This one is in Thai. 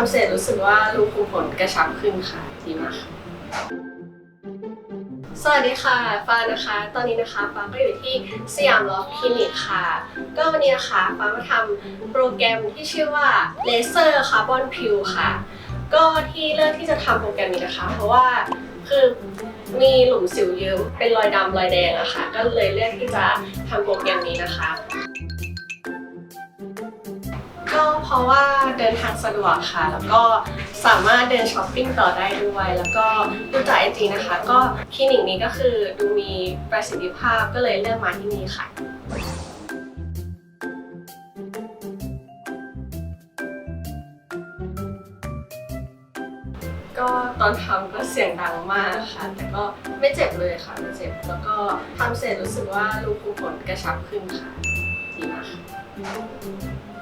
ำเสร็จรู้สึกว่ารูขุมขนกระชับขึ้นค่ะดีมากสวัสดีค่ะฟ้านะคะ ตอนนี้นะคะฟ้าก็อยู่ที่สยามลอฟคลินิกค่ะ ก็วันนี้นะคะฟ้ามาทำโปรแกรมที่ชื่อว่าเลเซอร์คาร์บอนพิวค่ะ ก็ที่เลือกที่จะทำโปรแกรมนี้นะคะ เพราะว่าคือมีหลุมสิวเยอะเป็นรอยดำรอยแดงอะค่ะ ก็เลยเลือกที่จะทำโปรแกรมนี้นะคะ เพราะว่าเดินทางสะดวกค่ะ แล้วก็สามารถเดินช้อปปิ้งต่อได้ด้วย แล้วก็ดูจากไอจีนะคะ ก็คลินิกนี้ก็คือดูมีประสิทธิภาพก็เลยเลือกมาที่นี่ค่ะก็ตอนทำก็เสียงดังมากค่ะ แต่ก็ไม่เจ็บเลยค่ะไม่เจ็บ แล้วก็ทำเสร็จรู้สึกว่ารูขุมขนกระชับขึ้นค่ะดีมากค่ะ